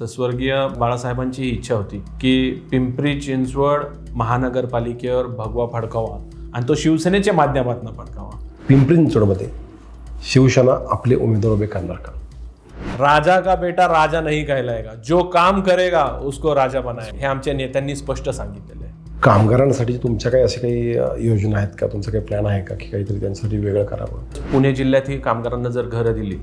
तर स्वर्गीय बाळासाहेबांची ही इच्छा होती की पिंपरी चिंचवड महानगरपालिकेवर भगवा फडकावा आणि तो शिवसेनेच्या माध्यमातून फडकावा. पिंपरी चिंचवडमध्ये शिवसेना आपले उमेदवार उभे करणार का? राजा का बेटा राजा नहीं कहलाएगा जो काम करेगा उसको राजा बनाए हे आमच्या नेत्यांनी स्पष्ट सांगितलेलं आहे. कामगारांसाठी तुमच्या काही असे काही योजना आहेत का? तुमचा काही प्लॅन आहे का की काहीतरी त्यांच्यासाठी वेगळं करावं? पुणे जिल्ह्यात ही कामगारांना जर घरं दिली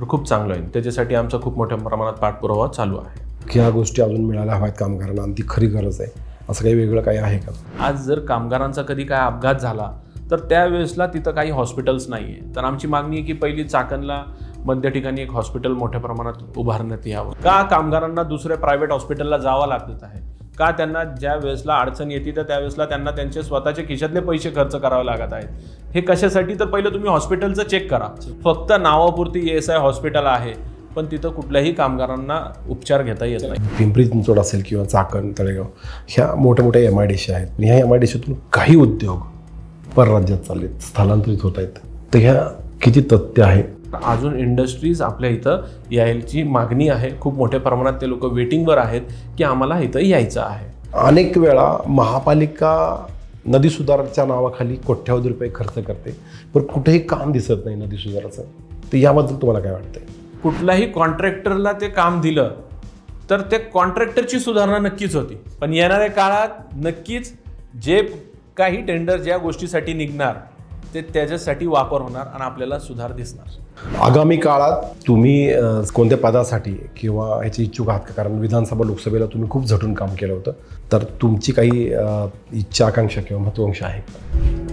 तर खूप चांगलं होईल त्याच्यासाठी आमचा खूप मोठ्या प्रमाणात पाठपुरावा चालू आहे. ह्या गोष्टी अजून मिळायला हव्यात कामगारांना. आणि ती खरी गरज आहे. असं काही वेगळं काही आहे का? आज जर कामगारांचा कधी काय अपघात झाला तर त्यावेळेसला तिथं काही हॉस्पिटल्स नाही आहे तर आमची मागणी आहे की पहिली चाकणला मध्य ठिकाणी एक हॉस्पिटल मोठ्या प्रमाणात उभारण्यात यावं. का कामगारांना दुसऱ्या प्रायव्हेट हॉस्पिटलला जावं लागत आहे? का त्यांना ज्या वेळेसला अडचण येते तर त्यावेळेसला त्यांना त्यांचे स्वतःचे खिशातले पैसे खर्च करावे लागत आहेत. हे कशासाठी? तर पहिलं तुम्ही हॉस्पिटलचं चेक करा. फक्त नावापुरती एस आय हॉस्पिटल आहे पण तिथं कुठल्याही कामगारांना उपचार घेता येत नाही. पिंपरी चिंचवड असेल किंवा चाकण तळेगाव ह्या मोठ्या मोठ्या एम आय डी सी आहेत. ह्या एम आय डी सीतून काही उद्योग परराज्यात चालले स्थलांतरित होत आहेत. तर ह्या किती तथ्य आहे? अजून इंडस्ट्रीज आपल्या इथं यायची मागणी आहे. खूप मोठ्या प्रमाणात ते लोक वेटिंगवर आहेत की आम्हाला इथं यायचं आहे. अनेक वेळा महापालिका नदी सुधाराच्या नावाखाली कोट्यावधी रुपये खर्च करते. पण कुठेही काम दिसत नाही नदी सुधाराचं. तर याबद्दल तुम्हाला काय वाटतंय? कुठल्याही कॉन्ट्रॅक्टरला ते काम दिलं तर ते कॉन्ट्रॅक्टरची सुधारणा नक्कीच होती. पण येणाऱ्या काळात नक्कीच जे काही टेंडर ज्या गोष्टीसाठी निघणार ते त्याच्यासाठी वापर होणार आणि आपल्याला सुधार दिसणार. आगामी काळात तुम्ही कोणत्या पदासाठी किंवा याची इच्छुक आहात का? कारण विधानसभा लोकसभेला तुम्ही खूप झटून काम केलं होतं. तर तुमची काही इच्छा आकांक्षा किंवा महत्वाकांक्षा आहे का?